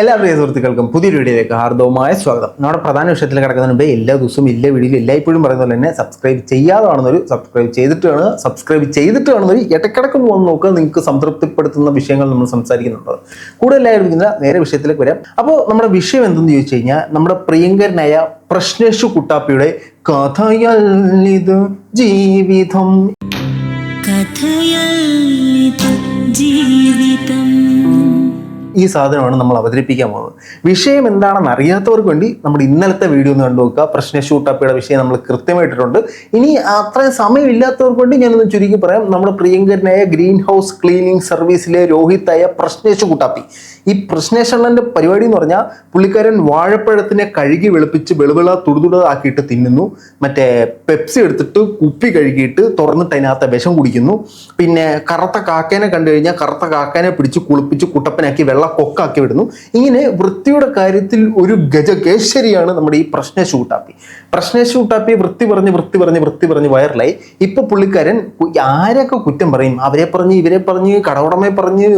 എല്ലാ പ്രിയ സുഹൃത്തുക്കൾക്കും പുതിയൊരു വീഡിയോയിലേക്ക് ഹാർദവമായ സ്വാഗതം. നമ്മുടെ പ്രധാന വിഷയത്തിൽ കിടക്കുന്നതിന് മുമ്പേ എല്ലാ ദിവസവും എല്ലാ വീഡിയോയിലും എല്ലായ്പ്പോഴും പറയുന്ന പോലെ തന്നെ സബ്സ്ക്രൈബ് ചെയ്യാതെ കാണുന്നൊരു സബ്സ്ക്രൈബ് ചെയ്തിട്ട് കാണുക സബ്സ്ക്രൈബ് ചെയ്തിട്ട് കാണുന്നൊരു ഇടക്കിടക്ക് പോകുന്ന നോക്കുക. നിങ്ങൾക്ക് സംതൃപ്തിപ്പെടുത്തുന്ന വിഷയങ്ങൾ നമ്മൾ സംസാരിക്കുന്നുണ്ട്. കൂടുതലായിരിക്കുന്ന നേരെ വിഷയത്തിലേക്ക് വരാം. അപ്പോൾ നമ്മുടെ വിഷയം എന്തെന്ന് ചോദിച്ചു കഴിഞ്ഞാൽ നമ്മുടെ പ്രിയങ്കരനായ പ്രശ്നേഷു കുട്ടാപ്പിയുടെ കഥയല്ലിത് ജീവിതം. ജീവിതം. ഈ സാധനമാണ് നമ്മൾ അവതരിപ്പിക്കാൻ പോകുന്നത്. വിഷയം എന്താണെന്ന് അറിയാത്തവർക്ക് വേണ്ടി നമ്മുടെ ഇന്നലത്തെ വീഡിയോ ഒന്ന് കണ്ടുനോക്കുക. പ്രശ്ന ഷൂട്ടപ്പിയുടെ വിഷയം നമ്മൾ കൃത്യമായിട്ടിട്ടുണ്ട്. ഇനി അത്രയും സമയമില്ലാത്തവർക്ക് വേണ്ടി ഞാനൊന്ന് ചുരുക്കി പറയാം. നമ്മുടെ പ്രിയങ്കരനായ ഗ്രീൻ ഹൗസ് ക്ലീനിങ് സർവീസിലെ രോഹിത്തായ പ്രശ്നേഷ് കൂട്ടാപ്പി. ഈ പ്രശ്നേഷണ്ണന്റെ പരിപാടി എന്ന് പറഞ്ഞാൽ പുള്ളിക്കാരൻ വാഴപ്പഴത്തിനെ കഴുകി വെളുപ്പിച്ച് വെളുവിള തുടുതുടതാക്കിയിട്ട് തിന്നുന്നു. മറ്റേ പെപ്സി എടുത്തിട്ട് കുപ്പി കഴുകിയിട്ട് തുറന്നിട്ട് അതിനകത്ത് വിഷം കുടിക്കുന്നു. പിന്നെ കറുത്ത കാക്കേനെ കണ്ടു കഴിഞ്ഞാൽ കറുത്ത കാക്കേനെ പിടിച്ച് കുളിപ്പിച്ച് കുട്ടപ്പനാക്കി വെള്ള കൊക്കാക്കി വിടുന്നു. ഇങ്ങനെ വൃത്തിയുടെ കാര്യത്തിൽ ഒരു ഗജകേശ്വരിയാണ് നമ്മുടെ ഈ പ്രശ്ന ഷൂട്ടാപ്പി പ്രശ്ന ഷൂട്ടാപ്പി വൃത്തി പറഞ്ഞ് വൃത്തി പറഞ്ഞ് വൃത്തി പറഞ്ഞ് വൈറലായി ഇപ്പൊ പുള്ളിക്കാരൻ ആരെയൊക്കെ കുറ്റം പറയും? അവരെ പറഞ്ഞ് ഇവരെ പറഞ്ഞ് കടവുടമയെ പറഞ്ഞ്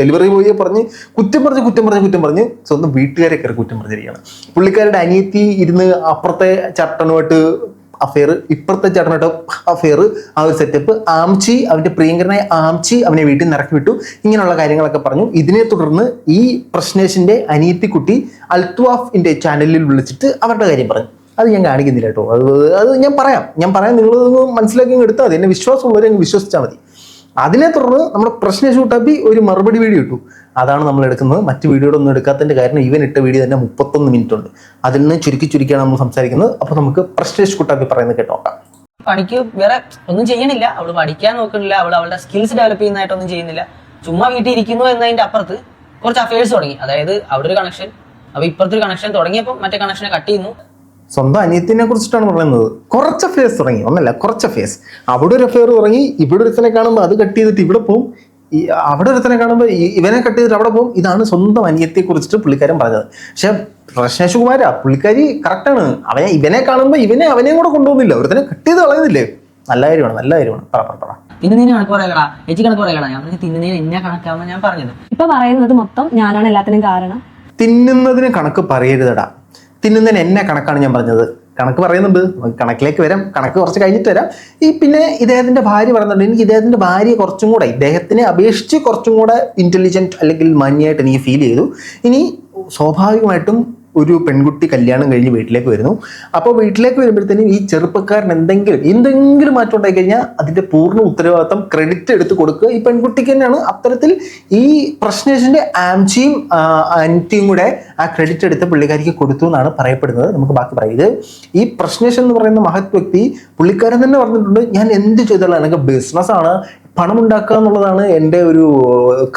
ഡെലിവറി ബോയിയെ പറഞ്ഞ് കുറ്റം പറഞ്ഞ് കുറ്റം പറഞ്ഞ് കുറ്റം പറഞ്ഞ് സ്വന്തം വീട്ടുകാരെ കയറി കുറ്റം പറഞ്ഞിരിക്കുകയാണ്. പുള്ളിക്കാരുടെ അനിയത്തി ഇരുന്ന് അപ്പുറത്തെ ചട്ടനുമായിട്ട് അഫെയർ ഇപ്പുറത്തെ ചേട്ടനായിട്ട് അഫെയർ ആ ഒരു സെറ്റപ്പ് ആംചി അവന്റെ പ്രിയങ്കരനായ ആംചി അവനെ വീട്ടിൽ നിന്ന് ഇറക്കി വിട്ടു. ഇങ്ങനെയുള്ള കാര്യങ്ങളൊക്കെ പറഞ്ഞു. ഇതിനെ തുടർന്ന് ഈ പ്രശ്നേഷിന്റെ അനിയത്തിക്കുട്ടി അൽത്വാഫിന്റെ ചാനലിൽ വിളിച്ചിട്ട് അവരുടെ കാര്യം പറഞ്ഞു. അത് ഞാൻ കാണിക്കുന്നില്ല കേട്ടോ. അത് അത് ഞാൻ പറയാം. ഞാൻ പറയാം നിങ്ങൾ മനസ്സിലാക്കി എടുത്താൽ മതി. എന്നെ വിശ്വാസമുള്ളവരെ വിശ്വസിച്ചാൽ മതി. അതിനെ തുടർന്ന് നമ്മുടെ പ്രശ്ന ഷൂട്ടാപ്പി ഒരു മറുപടി വീഡിയോ ഇട്ടു. അതാണ് നമ്മൾ എടുക്കുന്നത്. മറ്റ് വീഡിയോയുടെ ഒന്നും എടുക്കാത്തതിന്റെ കാരണം ഇവൻ ഇട്ട വീഡിയോ തന്നെ മുപ്പത്തൊന്ന് മിനിറ്റ് ഉണ്ട്. അതിൽ നിന്ന് ചുരുക്കി ചുരുക്കിയാണ് നമ്മൾ സംസാരിക്കുന്നത്. അപ്പോൾ നമുക്ക് പ്രശ്നേഷ് കുട്ടാപ്പി പറയുന്നത് കേട്ടോക്കാം പണിക്ക് വേറെ ഒന്നും ചെയ്യണില്ല. അവൾ പഠിക്കാൻ നോക്കുന്നില്ല. അവൾ അവളുടെ സ്കിൽസ് ഡെവലപ്പ് ചെയ്യുന്നതായിട്ടൊന്നും ചെയ്യുന്നില്ല. ചുമ്മാ വീട്ടിൽ ഇരിക്കുന്നു എന്നതിന്റെ അപ്പുറത്ത് കുറച്ച് അഫയേഴ്സ് തുടങ്ങി. അതായത് അവിടെ ഒരു കണക്ഷൻ അപ്പൊ ഇപ്പുറത്തെ ഒരു കണക്ഷൻ തുടങ്ങിയപ്പോൾ മറ്റേ കണക്ഷനെ കട്ട് ചെയ്യുന്നു. സ്വന്തം അനിയത്തിനെ കുറിച്ചിട്ടാണ് പറയുന്നത്. കുറച്ച് ഫേസ് തുടങ്ങി. ഒന്നല്ല കുറച്ച് ഫേസ് അവിടെ ഒരു അഫെയർ തുടങ്ങി. ഇവിടെ ഒരുത്തനെ കാണുമ്പോൾ അത് കട്ട് ചെയ്തിട്ട് ഇവിടെ പോകും ഈ അവിടെ ഒരുത്തനെ കാണുമ്പോൾ ഇവനെ കട്ട് ചെയ്തിട്ട് അവിടെ പോകും. ഇതാണ് സ്വന്തം അനിയത്തെ കുറിച്ചിട്ട് പുള്ളിക്കാരൻ പറഞ്ഞത്. പക്ഷെ പ്രശ്നേഷ് കുമാരാ പുള്ളിക്കാരി കറക്റ്റാണ് അവനെ ഇവനെ കാണുമ്പോൾ ഇവനെ അവനെയും കൂടെ കൊണ്ടുപോകുന്നില്ല. ഒരുത്തനെ കട്ട് ചെയ്ത് കളയുന്നില്ലേ? നല്ല കാര്യമാണ് നല്ല കാര്യമാണ്. പറ പറ പറ. തിന്നുന്നതിന് കണക്ക് പറയലടാ. ചേച്ചി കണക്ക് പറയലടാ. ഞാൻ പറഞ്ഞു തിന്നുന്നതിന് എന്നെ കണക്കാവുന്ന ഞാൻ പറഞ്ഞത്. ഇപ്പൊ പറയുന്നത് മൊത്തം ഞാനാണ് എല്ലാത്തിനും കാരണം. തിന്നുന്നതിന് കണക്ക് പറയരുതടാ. തിന്നുന്നതിന് എന്നെ കണക്കാണ് ഞാൻ പറഞ്ഞത്. കണക്ക് പറയുന്നുണ്ട്. കണക്കിലേക്ക് വരാം. കണക്ക് കുറച്ച് കഴിഞ്ഞിട്ട് വരാം. ഈ പിന്നെ ഇദ്ദേഹത്തിന്റെ ഭാര്യ പറയുന്നുണ്ട്. എനിക്ക് ഇദ്ദേഹത്തിന്റെ ഭാര്യ കുറച്ചും കൂടെ ഇദ്ദേഹത്തിനെ അപേക്ഷിച്ച് കുറച്ചും കൂടെ ഇന്റലിജന്റ് അല്ലെങ്കിൽ മാന്യമായിട്ട് എനിക്ക് ഫീൽ ചെയ്തു. ഇനി സ്വാഭാവികമായിട്ടും ഒരു പെൺകുട്ടി കല്യാണം കഴിഞ്ഞ് വീട്ടിലേക്ക് വരുന്നു. അപ്പോൾ വീട്ടിലേക്ക് വരുമ്പോഴത്തേനും ഈ ചെറുപ്പക്കാരൻ എന്തെങ്കിലും എന്തെങ്കിലും മാറ്റം ഉണ്ടായി കഴിഞ്ഞാൽ അതിന്റെ പൂർണ ഉത്തരവാദിത്തം ക്രെഡിറ്റ് എടുത്ത് കൊടുക്കുക ഈ പെൺകുട്ടിക്ക് തന്നെയാണ്. അത്തരത്തിൽ ഈ പ്രശ്നേഷിന്റെ ആംചിയും ആന്റിയും കൂടെ ആ ക്രെഡിറ്റ് എടുത്ത് പുള്ളിക്കാരിക്ക് കൊടുത്തു എന്നാണ് പറയപ്പെടുന്നത്. നമുക്ക് ബാക്കി പറയാം. ഇത് ഈ പ്രശ്നേഷ് എന്ന് പറയുന്ന മഹത് വ്യക്തി പുള്ളിക്കാരൻ തന്നെ പറഞ്ഞിട്ടുണ്ട് ഞാൻ എന്ത് ചെയ്താലും എനിക്ക് ബിസിനസ്സാണ് പണം ഉണ്ടാക്കുക എന്നുള്ളതാണ് എന്റെ ഒരു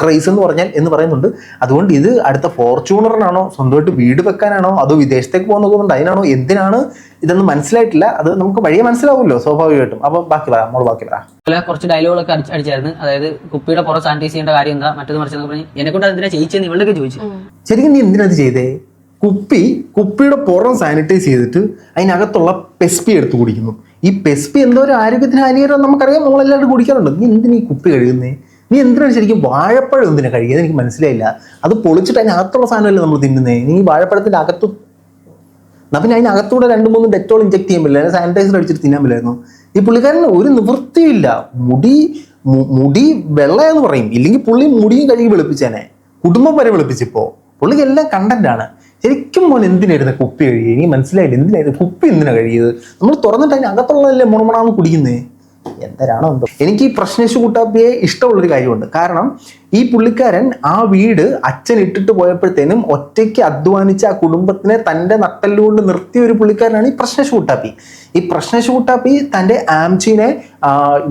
ക്രൈസ് എന്ന് പറഞ്ഞാൽ എന്ന് പറയുന്നുണ്ട്. അതുകൊണ്ട് ഇത് അടുത്ത ഫോർച്യൂണറിനാണോ സ്വന്തമായിട്ട് വീട് വെക്കാനാണോ അതോ വിദേശത്തേക്ക് പോകുന്ന പോകുന്നുണ്ട് അതിനാണോ എന്തിനാണ് ഇതൊന്നും മനസ്സിലായിട്ടില്ല. അത് നമുക്ക് വഴിയെ മനസ്സിലാവുമല്ലോ സ്വാഭാവികമായിട്ടും. അപ്പൊ ബാക്കി പറയാം നമ്മൾ ബാക്കി പറയാം അല്ല കുറച്ച് ഡയലോഗുകളൊക്കെ അടിച്ച് അടിച്ചായിരുന്നു. അതായത് കുപ്പിയുടെ പുറം സാനിറ്റൈസ് ചെയ്യേണ്ട കാര്യം എന്താ? മറ്റൊന്ന് മറിച്ചെന്ന് പറഞ്ഞ് എന്നെ കൊണ്ട് അതിനെ ചെയ്യിച്ചെന്ന് ഇവളൊക്കെ ചോദിച്ചു. ശരിക്കും നീ എന്തിനത് ചെയ്തേ? കുപ്പി കുപ്പിയുടെ പുറം സാനിറ്റൈസ് ചെയ്തിട്ട് അതിനകത്തുള്ള പെസ്പി എടുത്തു കുടിക്കുന്നു. ഈ പെസ്പി എന്തോ ഒരു ആരോഗ്യത്തിന് ഹാനികരം നമുക്കറിയാം. നമ്മളെല്ലാവരും കുടിക്കാറുണ്ട്. നീ എന്തിനീ കുപ്പി കഴുകുന്നേ? നീ എന്തിനാണ് ശരിക്കും വാഴപ്പഴം എന്തിനാ കഴുകിയത്? എനിക്ക് മനസ്സിലായില്ല. അത് പൊളിച്ചിട്ട് അതിനകത്തുള്ള സാധനമല്ലേ നമ്മൾ തിന്നുന്നേ? നീ വാഴപ്പഴത്തിന്റെ അകത്ത് എന്നാൽ പിന്നെ അതിനകത്തൂടെ രണ്ട് മൂന്ന് ഡെറ്റോൾ ഇഞ്ചെക്ട് ചെയ്യാൻ പറ്റില്ല. സാനിറ്റൈസർ അടിച്ചിട്ട് തിന്നാൻ പറ്റില്ലായിരുന്നു? ഈ പുള്ളിക്കാരന് ഒരു നിവൃത്തിയില്ല മുടി മുടി വെള്ളയെന്ന് പറയും. ഇല്ലെങ്കിൽ പുള്ളി മുടിയും കഴുകി വെളുപ്പിച്ചേനെ. കുടുംബം വരെ വെളുപ്പിച്ചിപ്പോൾ പുള്ളിക്ക് എല്ലാം കണ്ടന്റ് ആണ്. ശരിക്കും മോൻ എന്തിനായിരുന്നു കുപ്പി കഴുകി എനിക്ക് മനസ്സിലായില്ല. എന്തിനായിരുന്നു കുപ്പി എന്തിനാ കഴുകിയത്? നമ്മൾ തുറന്നിട്ട് അതിന് അകത്തുള്ളതല്ലേ മുണമണാന്ന് കുടിക്കുന്നേ? എന്തരാണോ എന്തോ. എനിക്ക് ഈ പ്രശ്നേഷ് കുട്ടാപ്പിയെ ഇഷ്ടമുള്ളൊരു കാര്യമുണ്ട്. കാരണം ഈ പുള്ളിക്കാരൻ ആ വീട് അച്ഛൻ ഇട്ടിട്ട് പോയപ്പോഴത്തേനും ഒറ്റയ്ക്ക് അധ്വാനിച്ച ആ കുടുംബത്തിനെ തന്റെ നട്ടല്ലുകൊണ്ട് നിർത്തിയ ഒരു പുള്ളിക്കാരനാണ് ഈ പ്രശ്നേഷ് കുട്ടാപ്പി. ഈ പ്രശ്നേഷ് കുട്ടാപ്പി തന്റെ ആംചിനെ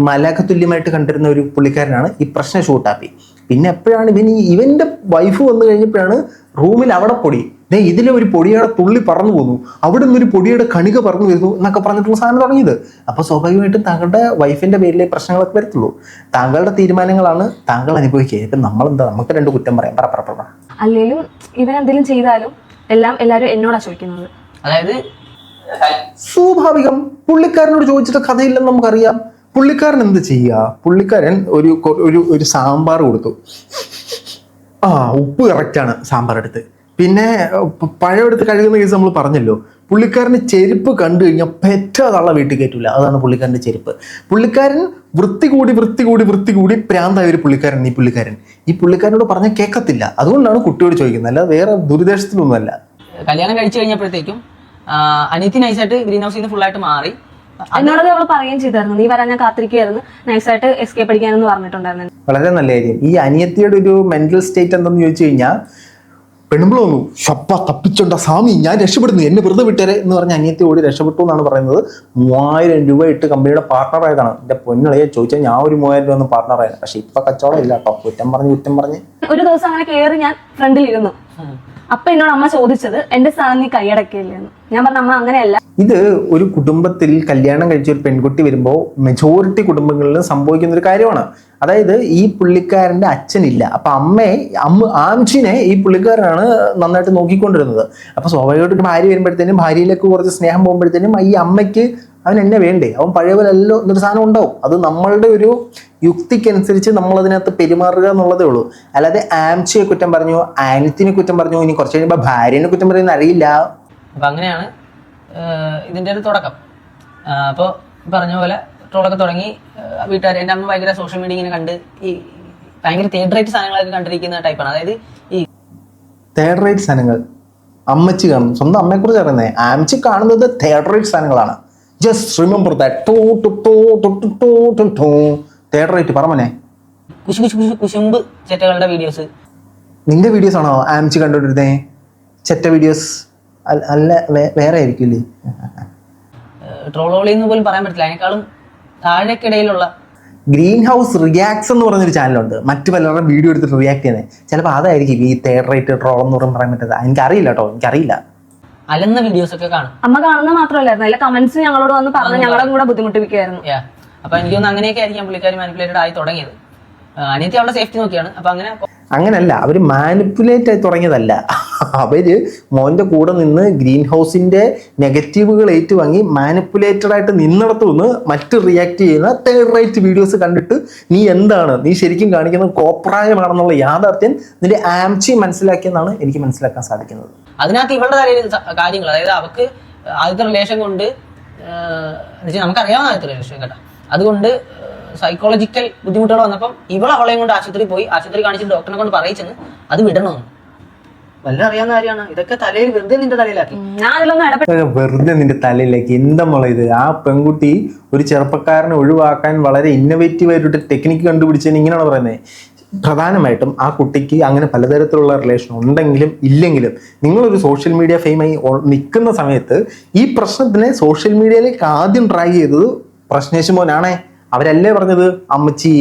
മലാഖ തുല്യമായിട്ട് കണ്ടിരുന്ന ഒരു പുള്ളിക്കാരനാണ് ഈ പ്രശ്നേഷ് കുട്ടാപ്പി. പിന്നെ എപ്പോഴാണ് ഇവൻ ഈ ഇവന്റെ വൈഫ് വന്നു കഴിഞ്ഞപ്പോഴാണ് റൂമിൽ അവിടെ പൊടി. ദേ ഇതിലെ ഒരു പൊടിയുടെ തുള്ളി പറന്നു പോകുന്നു അവിടെ നിന്നൊരു പൊടിയുടെ കണിക പറന്നു വരുന്നു എന്നൊക്കെ പറഞ്ഞിട്ടുള്ള സാധനം തുടങ്ങിയത്. അപ്പോൾ സ്വാഭാവികമായിട്ടും താങ്കളുടെ വൈഫിന്റെ പേരിലെ പ്രശ്നങ്ങളൊക്കെ വരത്തുള്ളൂ. താങ്കളുടെ തീരുമാനങ്ങളാണ് താങ്കൾ അനുഭവിക്കുക. ഇപ്പൊ നമ്മളെന്താ നമുക്ക് രണ്ട് കുറ്റം പറയാം. പറ പറ പറ, അല്ലേലും അല്ലെങ്കിലും ഇവൻ എന്തെങ്കിലും ചെയ്താലും എല്ലാം എല്ലാവരും എന്നോടാ ചോദിക്കുന്നത്. അതായത് സ്വാഭാവികം. പുള്ളിക്കാരനോട് ചോദിച്ചിട്ട് കഥയില്ലെന്ന് നമുക്കറിയാം. പുള്ളിക്കാരൻ എന്ത് ചെയ്യുക? പുള്ളിക്കാരൻ ഒരു ഒരു ഒരു സാമ്പാർ കൊടുത്തു. ആ ഉപ്പ് കറക്റ്റാണ് സാമ്പാർ എടുത്ത് പിന്നെ പഴമെടുത്ത് കഴുകുന്ന കേസ് നമ്മൾ പറഞ്ഞല്ലോ. പുള്ളിക്കാരന് ചെരുപ്പ് കണ്ടു കഴിഞ്ഞാൽ പെറ്റാതുള്ള വീട്ടിൽ കയറ്റില്ല അതാണ് പുള്ളിക്കാരന്റെ ചെരുപ്പ്. പുള്ളിക്കാരൻ വൃത്തി കൂടി വൃത്തി കൂടി വൃത്തി കൂടി പ്രാന്തായ ഒരു പുള്ളിക്കാരൻ ഈ പുള്ളിക്കാരൻ. ഈ പുള്ളിക്കാരനോട് പറഞ്ഞാൽ കേൾക്കത്തില്ല അതുകൊണ്ടാണ് കുട്ടിയോട് ചോദിക്കുന്നത്. അല്ല വേറെ ദുരിതേശത്തിലൊന്നുമല്ല കല്യാണം കഴിച്ചു കഴിഞ്ഞപ്പോഴത്തേക്കും അനിയത്തി നൈസായിട്ട് ഗ്രീൻ ഹൗസിൽ നിന്ന് ഫുള്ളായിട്ട് മാറി. എന്നോട് അവൾ പറയുകയും ചെയ്തായിരുന്നു. നീ വരാൻ ഞാൻ കാത്തിരിക്കുകയായിരുന്നു. നൈസായിട്ട് എസ്കേപ്പ് അടിക്കാനെന്ന് പറഞ്ഞിട്ടുണ്ടായിരുന്നു. വളരെ നല്ല കാര്യം. ഈ അനിയത്തിയുടെ ഒരു മെന്റൽ സ്റ്റേറ്റ് എന്തെന്ന് ചോദിച്ചു കഴിഞ്ഞാൽ പെണ്ണുമ്പോൾ വന്നു ഷപ്പ തപ്പിച്ചോണ്ട സ്വാമി ഞാൻ രക്ഷപ്പെടുന്നു എന്നെ വെറുതെ വിട്ടേരെ എന്ന് പറഞ്ഞ അനിയത്തി ഓടി രക്ഷപ്പെട്ടു എന്നാണ് പറയുന്നത്. മൂവായിരം രൂപ ഇട്ട് കമ്പനിയുടെ പാർട്ണർ ആയതാണ്. എന്റെ പൊന്നളയെ ചോദിച്ചാൽ ഞാൻ ഒരു മൂവായിരം രൂപ ഒന്നും പാർട്ണർ ആയത് പക്ഷെ ഇപ്പൊ കച്ചവടം ഇല്ല കേട്ടോ. കുറ്റം പറഞ്ഞ് കുറ്റം പറഞ്ഞ്. ഒരു ദിവസം അങ്ങനെ കയറി ഞാൻ ഫ്രണ്ടിൽ ഇരുന്നു. അപ്പൊ എന്നോട് അമ്മ ചോദിച്ചത് എന്റെ സ്ഥാനം നീ കൈയടക്കില്ലെന്ന് ഞാൻ പറഞ്ഞ അമ്മ അങ്ങനെയല്ല. ഇത് ഒരു കുടുംബത്തിൽ കല്യാണം കഴിച്ച ഒരു പെൺകുട്ടി വരുമ്പോൾ മെജോറിറ്റി കുടുംബങ്ങളിൽ സംഭവിക്കുന്ന ഒരു കാര്യമാണ്. അതായത് ഈ പുള്ളിക്കാരന്റെ അച്ഛനില്ല. അപ്പൊ അമ്മയെ അമ്മ ആംച്ചിനെ ഈ പുള്ളിക്കാരനാണ് നന്നായിട്ട് നോക്കിക്കൊണ്ടിരുന്നത്. അപ്പൊ സ്വാഭാവികമായിട്ട് ഭാര്യ വരുമ്പോഴത്തേനും ഭാര്യയിലേക്ക് കുറച്ച് സ്നേഹം പോകുമ്പോഴത്തേനും ഈ അമ്മയ്ക്ക് അവൻ എന്നെ വേണ്ടേ? അവൻ പഴയ പോലെ അല്ലോ എന്നൊരു സാധനം ഉണ്ടാവും. അത് നമ്മളുടെ ഒരു യുക്തിക്കനുസരിച്ച് നമ്മൾ അതിനകത്ത് പെരുമാറുക എന്നുള്ളതേ ഉള്ളൂ. അല്ലാതെ ആംസിയെ കുറ്റം പറഞ്ഞു ആനത്തിനെ കുറ്റം പറഞ്ഞു ഇനി കുറച്ച് കഴിയുമ്പോൾ ഭാര്യനെ കുറ്റം പറയുന്ന അറിയില്ല. അപ്പൊ അങ്ങനെയാണ് ഇതിന്റെ ഇതിന്റെ ഒരു തുടക്കം. അപ്പോൾ പറഞ്ഞ പോലെ ട്രോളൊക്കെ തുടങ്ങി വീട്ടുകാർ എന്റെ അമ്മ ഭയങ്കര സോഷ്യൽ മീഡിയ ഇങ്ങനെ കണ്ട് ഈ ഭയങ്കര തേഡറേറ്റ് സാധനങ്ങളൊക്കെ കണ്ടിരിക്കുന്ന ടൈപ്പാണ് അതായത് ഈ തേർഡ് റേറ്റ് സാധനങ്ങൾ. അമ്മച്ചി കാണും. സ്വന്തം അമ്മയെക്കുറിച്ച് അറിയുന്നത് ആംച്ചി കാണുന്നത് തേർഡ് റേറ്റ് സാധനങ്ങളാണ്. ജസ്റ്റ് റിമെമ്പർ ദാറ്റ് പറമനെ കുശുമ്പ് ചെറ്റകളുടെ വീഡിയോസ് നിന്റെ വീഡിയോസ് ആണോ? ആംസി കണ്ടോണ്ടിരുന്നേ ചെറ്റ വീഡിയോസ് അല്ല വേറെ ആയിരിക്കില്ലേ? ട്രോളോളി എന്ന് പോലും പറയാൻ പറ്റില്ല അതിനേക്കാളും താഴേക്കിടയിലുള്ള ഗ്രീൻ ഹൗസ് റിയാക്ട്സ് എന്ന് പറഞ്ഞൊരു ചാനലുണ്ട് മറ്റു പലരുടെ വീഡിയോ എടുത്തിട്ട് റിയാക്ട് ചെയ്യുന്നത് ചിലപ്പോൾ അതായിരിക്കും ഈ തേർഡ് റേറ്റ് ട്രോൾ എന്ന് പറയാൻ പറ്റുന്നത് എനിക്കറിയില്ല കേട്ടോ എനിക്കറിയില്ല. അലന്ന വീഡിയോസ് ഒക്കെ കാണും. അമ്മ കാണുന്ന മാത്രമല്ലായിരുന്നു അതിലെ കമന്റ്സ് ഞങ്ങളോട് വന്ന് പറഞ്ഞു ഞങ്ങളെ കൂടെ ബുദ്ധിമുട്ടിപ്പിക്കുകയായിരുന്നു. അപ്പൊ എനിക്ക് തോന്നുന്നു അങ്ങനെയൊക്കെ ആയിരിക്കും പുള്ളിക്കാരി മാനിപ്പുലേറ്റഡ് ആയി തുടങ്ങിയത്. അനിയത്തി അവളുടെ സേഫ്റ്റി നോക്കിയാണ്. അപ്പൊ അങ്ങനെ അങ്ങനല്ല അവർ മാനിപ്പുലേറ്റ് ആയി തുടങ്ങിയതല്ല. അവർ മോന്റെ കൂടെ നിന്ന് ഗ്രീൻ ഹൗസിന്റെ നെഗറ്റീവുകൾ ഏറ്റുവാങ്ങി മാനിപ്പുലേറ്റഡ് ആയിട്ട് നിന്നിടത്തു നിന്ന് മറ്റ് റിയാക്ട് ചെയ്യുന്ന തേർഡ് റൈറ്റ് വീഡിയോസ് കണ്ടിട്ട് നീ എന്താണ്? നീ ശരിക്കും കാണിക്കുന്നത് കോപ്രായമാണെന്നുള്ള യാഥാർത്ഥ്യം നിന്റെ ആംചി മനസ്സിലാക്കിയെന്നാണ് എനിക്ക് മനസ്സിലാക്കാൻ സാധിക്കുന്നത്. അതിനകത്ത് ഇവളുടെ തലയിൽ കാര്യങ്ങൾ അതായത് അവക്ക് ആദ്യത്തെ റിലേഷൻ കൊണ്ട് ആഹ് എന്ന് വെച്ചാൽ നമുക്കറിയാവുന്ന ആദ്യത്തെ റിലേഷൻ കേട്ടോ. അതുകൊണ്ട് സൈക്കോളജിക്കൽ ബുദ്ധിമുട്ടുകൾ വന്നപ്പം ഇവൾ അവളെയും കൊണ്ട് ആശുപത്രി പോയി ആശുപത്രി കാണിച്ച് ഡോക്ടറിനെ കൊണ്ട് പറയിച്ചെന്ന് അത് വിടണമെന്ന് വല്ല അറിയാവുന്ന കാര്യമാണ്. ഇതൊക്കെ തലയിൽ വെറുതെ നിന്റെ തലയിലാക്കി. വെറുതെ നിന്റെ തലയിലേക്ക്. എന്താ മോളെ ഇത്? ആ പെൺകുട്ടി ഒരു ചെറുപ്പക്കാരനെ ഒഴിവാക്കാൻ വളരെ ഇന്നോവേറ്റീവ് ആയിട്ട് ടെക്നിക്ക് കണ്ടുപിടിച്ചതിന് ഇങ്ങനെയാണ് പറയുന്നത് പ്രധാനമായിട്ടും ആ കുട്ടിക്ക് അങ്ങനെ പലതരത്തിലുള്ള റിലേഷൻ ഉണ്ടെങ്കിലും ഇല്ലെങ്കിലും നിങ്ങളൊരു സോഷ്യൽ മീഡിയ ഫെയിമായി നിൽക്കുന്ന സമയത്ത് ഈ പ്രശ്നത്തിനെ സോഷ്യൽ മീഡിയയിലേക്ക് ആദ്യം ട്രൈ ചെയ്തത് പ്രശ്നേഷ് മോനാണേ. അവരല്ലേ പറഞ്ഞത്? അമ്മച്ചി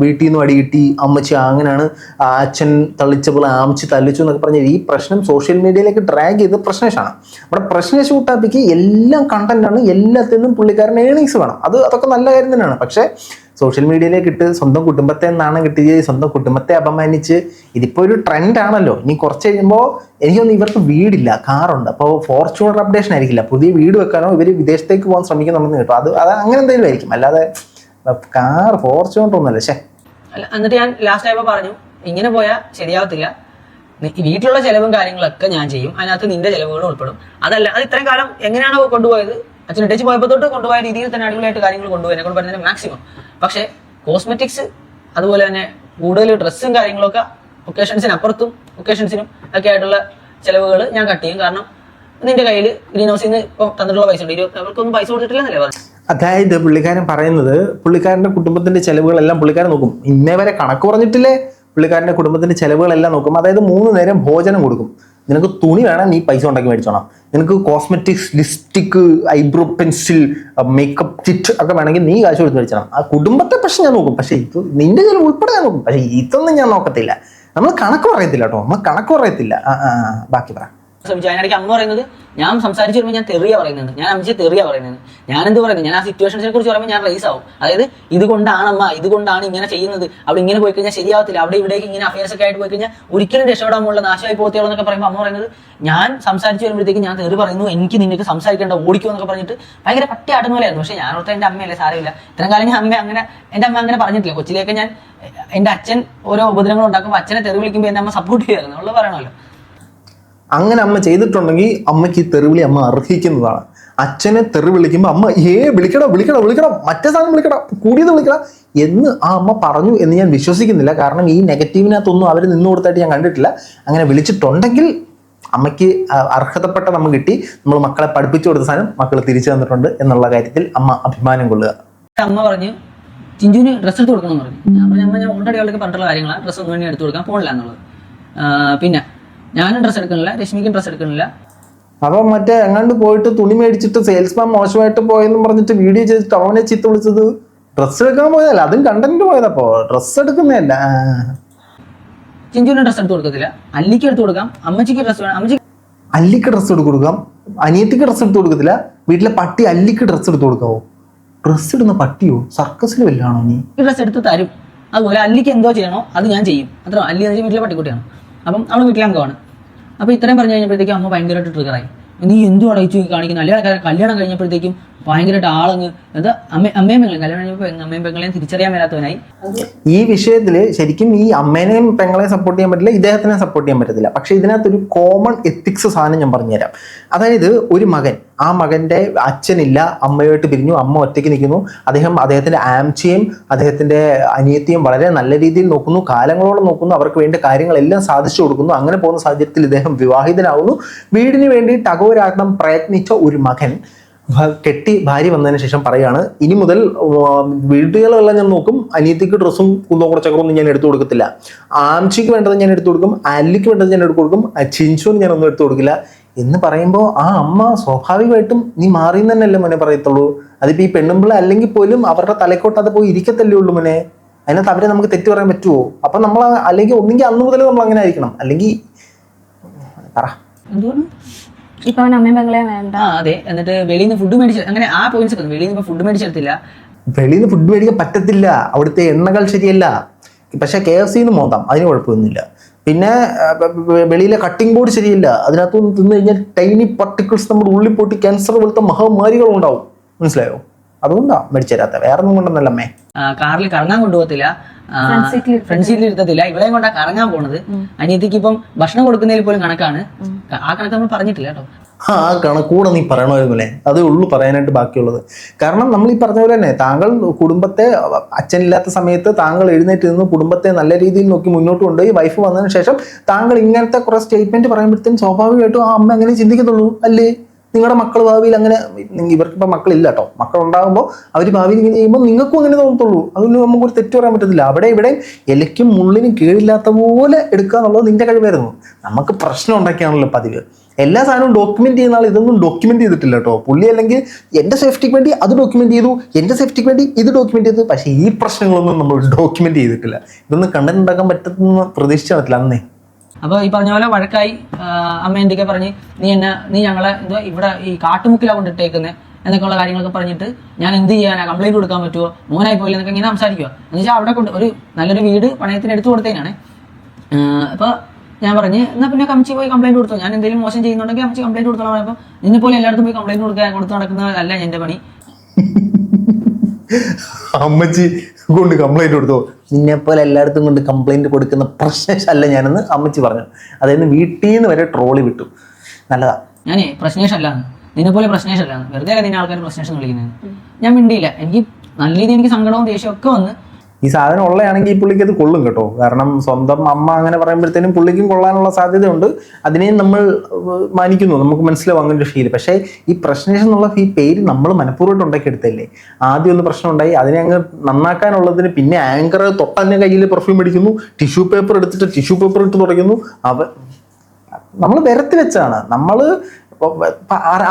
വീട്ടിൽ നിന്ന് അടി കിട്ടി. അമ്മച്ചി അങ്ങനെയാണ് അച്ഛൻ തള്ളിച്ചപ്പോൾ അമ്മച്ചി തള്ളിച്ചു എന്നൊക്കെ പറഞ്ഞ ഈ പ്രശ്നം സോഷ്യൽ മീഡിയയിലേക്ക് ഡ്രാഗ് ചെയ്ത് പ്രശ്നേഷാണ് അവിടെ പ്രശ്നേഷ് കൂട്ടാപ്പിക്ക് എല്ലാം കണ്ടന്റാണ് എല്ലാത്തിൽ നിന്നും പുള്ളിക്കാരൻ ഏണിങ്സ് വേണം. അത് അതൊക്കെ നല്ല കാര്യം തന്നെയാണ്. പക്ഷേ സോഷ്യൽ മീഡിയയിലേക്ക് ഇട്ട് സ്വന്തം കുടുംബത്തെ നാണം കിട്ടി സ്വന്തം കുടുംബത്തെ അപമാനിച്ച്. ഇതിപ്പോ ഒരു ട്രെൻഡ് ആണല്ലോ. ഇനി കുറച്ച് കഴിയുമ്പോൾ എനിക്കൊന്നും ഇവർക്ക് വീടില്ല കാറുണ്ട്. അപ്പോൾ ഫോർച്യൂണർ അപ്ഡേഷൻ ആയിരിക്കില്ല. പുതിയ വീട് വെക്കാനോ ഇവർ വിദേശത്തേക്ക് പോകാൻ ശ്രമിക്കുന്നുണ്ടെന്ന് കേട്ടോ. അത് അത് അങ്ങനെ എന്തെങ്കിലും ആയിരിക്കും. അല്ലാതെ കാർ ഫോർച്യൂണർ ഒന്നുമല്ല. ശേ എന്നിട്ട് ഞാൻ ലാസ്റ്റ് ആയപ്പോൾ പറഞ്ഞു ഇങ്ങനെ പോയാൽ ശരിയാവത്തില്ല. വീട്ടിലുള്ള ചെലവും കാര്യങ്ങളൊക്കെ ഞാൻ ചെയ്യും. അതിനകത്ത് നിന്റെ ചെലവുകളും ഉൾപ്പെടും. അതല്ല അത് ഇത്രയും കാലം എങ്ങനെയാണോ കൊണ്ടുപോയത്? അച്ഛൻ ഇട്ടേച്ച് പോയപ്പോൾ തൊട്ട് കൊണ്ടുപോയ രീതിയിൽ തന്നെ അടിപൊളിയായിട്ട് കാര്യങ്ങൾ കൊണ്ടുപോയി. എന്നെ കൊണ്ട് പറഞ്ഞതിന് മാക്സിമം പക്ഷേ കോസ്മെറ്റിക്സ് അതുപോലെ തന്നെ കൂടുതൽ ഡ്രസ്സും കാര്യങ്ങളൊക്കെ ഒക്കേഷൻസിന് അപ്പുറത്തും ഒക്കേഷൻസിനും ഒക്കെ ആയിട്ടുള്ള ചിലവുകൾ ഞാൻ കട്ട് ചെയ്യും. കാരണം നിന്റെ കയ്യിൽ ഗ്രീൻ ഹൗസിൽ നിന്ന് ഇപ്പോൾ തന്നിട്ടുള്ള പൈസ ഉണ്ട്. ഇരുപത്തി അവർക്കൊന്നും പൈസ കൊടുത്തിട്ടില്ലെന്നല്ലേ പറഞ്ഞു അതായത് പുള്ളിക്കാരൻ പറയുന്നത് പുള്ളിക്കാരന്റെ കുടുംബത്തിന്റെ ചെലവുകളെല്ലാം പുള്ളിക്കാരൻ നോക്കും. ഇന്നേ വരെ കണക്ക് പറഞ്ഞിട്ടില്ലേ? പുള്ളിക്കാരന്റെ കുടുംബത്തിന്റെ ചെലവുകളെല്ലാം നോക്കും. അതായത് മൂന്ന് നേരം ഭോജനം കൊടുക്കും. നിനക്ക് തുണി വേണം നീ പൈസ ഉണ്ടാക്കി മേടിച്ചോണം നിനക്ക് cosmetics lipstick eyebrow pencil makeup kit ഒക്കെ വേണമെങ്കിൽ നീ കാശ് കൊടുത്ത് മേടിച്ചണം ആ കുടുംബത്തെ പക്ഷെ ഞാൻ നോക്കും. പക്ഷേ ഇത് നിന്റെ ചില ഉൾപ്പെടെ ഞാൻ നോക്കും. പക്ഷേ ഇതൊന്നും ഞാൻ നോക്കത്തില്ല. നമ്മൾ കണക്ക് പറയത്തില്ല കേട്ടോ. നമ്മൾ കണക്ക് പറയത്തില്ല. ബാക്കി പറ. ശ്രമിച്ചു അമ്മ പറയുന്നത് ഞാൻ സംസാരിച്ചു വരുമ്പോൾ ഞാൻ തെറിയ പറയുന്നത്. ഞാൻ അമ്മച്ചി തെറിയ പറയുന്നത്. ഞാൻ എന്ത് പറയുന്നത് ഞാൻ ആ സിറ്റുവേഷൻസിനെ കുറിച്ച് പറയുമ്പോൾ ഞാൻ റേസ് ആവും. അതായത് ഇതുകൊണ്ടാണ് അമ്മ ഇതുകൊണ്ടാണ് ഇങ്ങനെ ചെയ്യുന്നത്. അവിടെ ഇങ്ങനെ പോയി കഴിഞ്ഞാൽ ശരിയാവത്തില്ല. അവിടെ ഇവിടേക്ക് ഇങ്ങനെ അഫയേഴ്സ് ഒക്കെ ആയിട്ട് പോയി കഴിഞ്ഞാൽ ഒരിക്കലും രക്ഷപ്പെടാൻ പോകുള്ള നാശമായി പോകത്തുള്ളൂ എന്നൊക്കെ പറയുമ്പോൾ അമ്മ പറയുന്നത് ഞാൻ സംസാരിച്ചു വരുമ്പോഴത്തേക്ക് ഞാൻ തെറി പറയുന്നു. എനിക്ക് നിനക്ക് സംസാരിക്കേണ്ട ഓടിക്കോ എന്നൊക്കെ പറഞ്ഞിട്ട് ഭയങ്കര പട്ടിയാട്ടുന്ന പോലെയായിരുന്നു പക്ഷേ ഞാൻ ഓർത്ത എന്റെ അമ്മയല്ലേ? സാരമില്ല. ഇത്രയും കാലം ഞാൻ അമ്മ അങ്ങനെ എന്റെ അമ്മ അങ്ങനെ പറഞ്ഞിട്ടില്ല. കൊച്ചിലേക്ക് ഞാൻ എന്റെ അച്ഛൻ ഓരോ ഉപദ്രവങ്ങൾ ഉണ്ടാക്കുമ്പോൾ അച്ഛനെ തെറി വിളിക്കുമ്പോൾ എന്റെ അമ്മ സപ്പോർട്ട് ചെയ്യായിരുന്നു. ഉള്ളത് പറയണമല്ലോ. അങ്ങനെ അമ്മ ചെയ്തിട്ടുണ്ടെങ്കിൽ അമ്മയ്ക്ക് ഈ തെറിവിളി അമ്മ അർഹിക്കുന്നതാണ്. അച്ഛനെ തെറി വിളിക്കുമ്പോൾ അമ്മ ഏ വിളിക്കടാ വിളിക്കടാ വിളിക്കടാ മറ്റേ സാധനം വിളിക്കടാ കൂടിയത് വിളിക്കണം എന്ന് ആ അമ്മ പറഞ്ഞു എന്ന് ഞാൻ വിശ്വസിക്കുന്നില്ല. കാരണം ഈ നെഗറ്റീവിനകത്തൊന്നും അവർ നിന്ന് കൊടുത്തായിട്ട് ഞാൻ കണ്ടിട്ടില്ല. അങ്ങനെ വിളിച്ചിട്ടുണ്ടെങ്കിൽ അമ്മയ്ക്ക് അർഹതപ്പെട്ട നമ്മൾ കിട്ടി. നമ്മൾ മക്കളെ പഠിപ്പിച്ചു കൊടുത്ത സാധനം മക്കൾ തിരിച്ചു തന്നിട്ടുണ്ട് എന്നുള്ള കാര്യത്തിൽ അമ്മ അഭിമാനം കൊള്ളുക. അമ്മ പറഞ്ഞു ചിഞ്ചുവിന് ഡ്രസ്സ് എടുത്ത് കൊടുക്കണം എന്ന് പറഞ്ഞു അമ്മ ഞാൻ ഓൾറെഡി അവൾക്ക് പറഞ്ഞിട്ടുള്ള കാര്യങ്ങളാണ് ഡ്രസ്സ് ഒന്നും എടുത്ത് കൊടുക്കാൻ പോണില്ല എന്നുള്ളത്. പിന്നെ ഞാനും ഡ്രസ്സ് എടുക്കണില്ല രശ്മിക്കും ഡ്രസ്സ് എടുക്കണില്ല അപ്പൊ മറ്റേ എങ്ങാണ്ട് പോയിട്ട് തുണി മേടിച്ചിട്ട് സെയിൽസ്മാൻ മോശമായിട്ട് പോയെന്ന് പറഞ്ഞിട്ട് വീഡിയോ ചെയ്തിട്ട് അവനെ ചീത്ത വിളിച്ചത്? ഡ്രസ്സ് എടുക്കാൻ പോയതല്ല അതും കണ്ടന്റ് പോയതപ്പോ. ഡ്രസ്സ് എടുക്കുന്നതല്ല. ചിഞ്ചുവിന് ഡ്രസ്സ് എടുത്ത് കൊടുക്കത്തില്ല. അല്ലിക്ക് എടുത്ത് കൊടുക്കാം. അമ്മച്ചിക്ക് ഡ്രസ്സ് വേണം. അമ്മച്ചി അല്ലിക്ക് ഡ്രസ്സ് എടുത്ത് കൊടുക്കാം. അനിയത്തിക്ക് ഡ്രസ്സ് എടുത്ത് കൊടുക്കത്തില്ല. വീട്ടിലെ പട്ടി അല്ലിക്ക് ഡ്രസ്സ് എടുത്ത് കൊടുക്കാവോ? ഡ്രസ്സ് ഇടുന്ന പട്ടിയോ? സർക്കസിൽ വല്ലാണോ നീ? ഡ്രസ്സ് എടുത്ത് തരും. അതുപോലെ അല്ലിക്ക് എന്തോ ചെയ്യണോ അത് ഞാൻ ചെയ്യും. അത്ര അല്ലി വീട്ടിലെ പട്ടിക്കുട്ടിയാണ്. അപ്പം അവൾ വീട്ടിലെ അംഗമാണ് അപ്പോൾ ഇത്രയും പറഞ്ഞു കഴിഞ്ഞപ്പോഴത്തേക്കും അമ്മ ഭയങ്കരമായിട്ട് ട്രിഗറായി നീ എന്തു അടയിച്ചു കാണിക്കുന്ന? അല്ലെങ്കിൽ കല്യാണം കഴിഞ്ഞപ്പോഴത്തേക്കും ഭയങ്കരമായിട്ട് ആളങ്ങ് അത് അമ്മ അമ്മയും പെങ്ങളും കല്യാണം കഴിഞ്ഞപ്പോൾ അമ്മയും പെങ്ങളെയും തിരിച്ചറിയാൻ വരാത്തവനായി ഈ വിഷയത്തിൽ ശരിക്കും ഈ അമ്മേനെയും പെങ്ങളെയും സപ്പോർട്ട് ചെയ്യാൻ പറ്റില്ല ഇദ്ദേഹത്തിനെ സപ്പോർട്ട് ചെയ്യാൻ പറ്റത്തില്ല. പക്ഷെ ഇതിനകത്തൊരു കോമൺ എത്തിക്സ് സാധനം ഞാൻ പറഞ്ഞുതരാം. അതായത് ഒരു മകൻ. ആ മകന്റെ അച്ഛനില്ല അമ്മയുമായിട്ട് പിരിഞ്ഞു അമ്മ ഒറ്റയ്ക്ക് നിൽക്കുന്നു. അദ്ദേഹം അദ്ദേഹത്തിന്റെ ആംച്ചയും അദ്ദേഹത്തിന്റെ അനിയത്തിയും വളരെ നല്ല രീതിയിൽ നോക്കുന്നു കാലങ്ങളോളം നോക്കുന്നു അവർക്ക് വേണ്ട കാര്യങ്ങളെല്ലാം സാധിച്ചു കൊടുക്കുന്നു. അങ്ങനെ പോകുന്ന സാഹചര്യത്തിൽ ഇദ്ദേഹം വിവാഹിതനാവുന്നു. വീടിന് വേണ്ടി ടകോരാകണം പ്രയത്നിച്ച ഒരു മകൻ കെട്ടി ഭാര്യ വന്നതിന് ശേഷം പറയാണ് ഇനി മുതൽ വീടുകളെല്ലാം ഞാൻ നോക്കും അനിയത്തിക്ക് ഡ്രസ്സും കുന്തോ കുറച്ചൊക്കെ ഞാൻ എടുത്തു കൊടുക്കത്തില്ല. ആംച്ചിക്ക് വേണ്ടത് ഞാൻ എടുത്തു കൊടുക്കും അല്ലിക്ക് വേണ്ടത് ഞാൻ എടുത്തു കൊടുക്കും ചിഞ്ചുവിന് ഞാൻ ഒന്നും എടുത്തു കൊടുക്കില്ല. എന്ന് പറയുമ്പോൾ ആ അമ്മ സ്വാഭാവികമായിട്ടും നീ മാറി തന്നെയല്ലേ മോനെ പറയത്തുള്ളൂ. അതിപ്പോ ഈ പെണ്ണുമ്പിള്ള അല്ലെങ്കിൽ പോലും അവരുടെ തലക്കോട്ട് അത് പോയി ഇരിക്കത്തല്ലേ ഉള്ളൂ മോനെ. അതിനകത്ത് അവരെ നമുക്ക് തെറ്റ് പറയാൻ പറ്റുമോ അപ്പൊ നമ്മൾ അല്ലെങ്കിൽ ഒന്നെങ്കിൽ അന്ന് മുതൽ നമ്മൾ അങ്ങനെ ആയിരിക്കണം. അല്ലെങ്കിൽ പറ. ഇപ്പൊ അവൻ അമ്മയും പെങ്ങളെയും വേണ്ട. ആ അതെ. എന്നിട്ട് വെളിയിൽ നിന്ന് ഫുഡ് മേടിച്ച് അങ്ങനെ ആ പോയിന്റ്സ് ഒക്കെ വെളിയിൽ നിന്ന് ഫുഡ് മേടിച്ചെടുത്തില്ല. വെളിയിൽ നിന്ന് ഫുഡ് മേടിക്കാൻ പറ്റത്തില്ല. അവിടുത്തെ എണ്ണകൾ ശരിയല്ല. പക്ഷെ കെ എഫ് സിന്ന് മോതാം അതിന് കുഴപ്പമൊന്നുമില്ല. പിന്നെ വെളിയിലെ കട്ടിംഗ് ബോർഡ് ശരിയല്ല. അതിനകത്തൊന്ന് തിന്നു കഴിഞ്ഞാൽ ടൈനി പർട്ടിക്കിൾസ് നമ്മുടെ ഉള്ളിൽ പൊട്ടി ക്യാൻസർ പോലത്തെ മഹാമാരികൾ ഉണ്ടാവും മനസ്സിലായോ? അതുകൊണ്ടാ മേടിച്ചു തരാത്ത. വേറെ ഒന്നും കൊണ്ടൊന്നല്ല അമ്മേ. കാറിൽ കറങ്ങാൻ കൊണ്ടുപോകത്തില്ല. ഫ്രണ്ട് സീറ്റിൽ ഇരുത്തത്തില്ല. ഇവളെയും കൊണ്ടാ കറങ്ങാൻ പോണത്. അനിയത്തിക്ക് ഇപ്പം ഭക്ഷണം കൊടുക്കുന്നതിൽ പോലും കണക്കാണ്. ആ കണക്ക് നമ്മൾ പറഞ്ഞിട്ടില്ല കേട്ടോ. ആ കണക്കൂടെ നീ പറയണമായിരുന്നല്ലേ? അതേ ഉള്ളൂ പറയാനായിട്ട് ബാക്കിയുള്ളത്. കാരണം നമ്മൾ ഈ പറഞ്ഞ പോലെ തന്നെ താങ്കൾ കുടുംബത്തെ അച്ഛനില്ലാത്ത സമയത്ത് താങ്കൾ എഴുന്നേറ്റ് നിന്ന് കുടുംബത്തെ നല്ല രീതിയിൽ നോക്കി മുന്നോട്ട് കൊണ്ടുപോയി വൈഫ് വന്നതിന് ശേഷം താങ്കൾ ഇങ്ങനത്തെ കുറെ സ്റ്റേറ്റ്മെന്റ് പറയുമ്പോഴത്തേക്കും സ്വാഭാവികമായിട്ടും ആ അമ്മ എങ്ങനെ ചിന്തിക്കത്തുള്ളൂ അല്ലേ? നിങ്ങളുടെ മക്കൾ ഭാവിയിൽ അങ്ങനെ ഇവർക്ക് ഇപ്പം മക്കളില്ല കേട്ടോ മക്കൾ ഉണ്ടാകുമ്പോൾ അവർ ഭാവിയിൽ ഇങ്ങനെ ചെയ്യുമ്പോൾ നിങ്ങൾക്കും അങ്ങനെ തോന്നത്തുള്ളൂ. അതൊന്നും നമുക്ക് ഒരു തെറ്റ് പറയാൻ പറ്റത്തില്ല. അവിടെ ഇവിടെ ഇലയ്ക്കും മുള്ളിനും കീഴില്ലാത്ത പോലെ എടുക്കുക എന്നുള്ളത് നിന്റെ കഴിവായിരുന്നു. നമുക്ക് പ്രശ്നം ഉണ്ടാക്കിയാണല്ലോ പതിവ്. എല്ലാ സാധനവും ഡോക്യുമെന്റ് ചെയ്യുന്ന ആൾ ഇതൊന്നും ഡോക്യുമെന്റ് ചെയ്തിട്ടില്ല കേട്ടോ പുള്ളി അല്ലെങ്കിൽ എന്റെ സേഫ്റ്റിക്ക് വേണ്ടി അത് ഡോക്യുമെന്റ് ചെയ്തു എന്റെ സേഫ്റ്റിക്ക് വേണ്ടി ഇത് ഡോക്യുമെന്റ് ചെയ്തു. പക്ഷേ ഈ പ്രശ്നങ്ങളൊന്നും നമ്മൾ ഡോക്യുമെന്റ് ചെയ്തിട്ടില്ല. ഇതൊന്നും കണ്ടന്റ് ഉണ്ടാക്കാൻ പറ്റുന്ന പ്രതീക്ഷിച്ചു പറ്റില്ല അന്നേ. അപ്പൊ ഈ പറഞ്ഞ പോലെ വഴക്കായി അമ്മ എന്തൊക്കെ പറഞ്ഞ് നീ എന്നെ നീ ഞങ്ങളെ എന്തോ ഇവിടെ ഈ കാട്ടുമുക്കിലാണ് കൊണ്ടിട്ടേക്കുന്നത് എന്നൊക്കെയുള്ള കാര്യങ്ങളൊക്കെ പറഞ്ഞിട്ട് ഞാൻ എന്ത് ചെയ്യാനാ? കംപ്ലൈന്റ് കൊടുക്കാൻ പറ്റുമോ മോനായി പോയില്ല എന്നൊക്കെ ഇങ്ങനെ സംസാരിക്കുക എന്ന് വെച്ചാൽ അവിടെ കൊണ്ട് ഒരു നല്ലൊരു വീട് പണയത്തിന് എടുത്തു കൊടുത്തതിനാണ്. അപ്പൊ ഞാൻ പറഞ്ഞു എന്നാ പിന്നെ കമ്മിച്ചി പോയി കംപ്ലൈന്റ് കൊടുത്തു? ഞാൻ എന്തെങ്കിലും മോശം ചെയ്യുന്നുണ്ടെങ്കിൽ കമ്മിച്ചി കംപ്ലൈന്റ് കൊടുത്തോളാം അപ്പൊ നിന്നെ പോലെ എല്ലായിടത്തും പോയി കംപ്ലൈന്റ് കൊടുക്കാൻ കൊടുത്ത് നടക്കുന്നതല്ല എന്റെ പണി. അമ്മച്ചി കൊണ്ട് കംപ്ലൈന്റ് കൊടുത്തു? നിന്നെ പോലെ എല്ലായിടത്തും കൊണ്ട് കംപ്ലൈന്റ് കൊടുക്കുന്ന പ്രശ്നേഷല്ല ഞാനെന്ന് അമ്മച്ചി പറഞ്ഞു. അതായത് വീട്ടിൽ നിന്ന് വരെ ട്രോളി വിട്ടു. നല്ലതാ. ഞാനേ പ്രശ്നേഷ് അല്ല നിന്നെ പോലെ പ്രശ്നേഷ് അല്ല വെറുതെ നിന്നെ ആൾക്കാർ പ്രശ്നേഷ് വിളിക്കുന്നത്? ഞാൻ മിണ്ടിയില്ല. എനിക്ക് നല്ല രീതിയിൽ എനിക്ക് സങ്കടവും ദേഷ്യവും ഒക്കെ വന്ന് ഈ സാധനം ഉള്ളതാണെങ്കിൽ ഈ പുള്ളിക്ക് അത് കൊള്ളും കേട്ടോ. കാരണം സ്വന്തം അമ്മ അങ്ങനെ പറയുമ്പോഴത്തേനും പുള്ളിക്കും കൊള്ളാനുള്ള സാധ്യതയുണ്ട്. അതിനെയും നമ്മൾ മാനിക്കുന്നു. നമുക്ക് മനസ്സിലാവും അങ്ങനെ ഒരു ഫീൽ പക്ഷേ ഈ പ്രശ്നേഷൻ എന്നുള്ള ഈ പേര് നമ്മൾ മനഃപൂർവമായിട്ട് ഉണ്ടാക്കിയെടുത്തല്ലേ ആദ്യം ഒന്ന് പ്രശ്നം ഉണ്ടായി അതിനെ അങ്ങ് നന്നാക്കാനുള്ളതിന് പിന്നെ ആങ്കർ തൊട്ടന്നെ കയ്യിൽ പെർഫ്യൂം അടിക്കുന്നു. ടിഷ്യൂ പേപ്പർ എടുത്തിട്ട് ടിഷ്യൂ പേപ്പർ എടുത്ത് തുടയ്ക്കുന്നു. അവ നമ്മൾ വരത്തി വെച്ചാണ് നമ്മൾ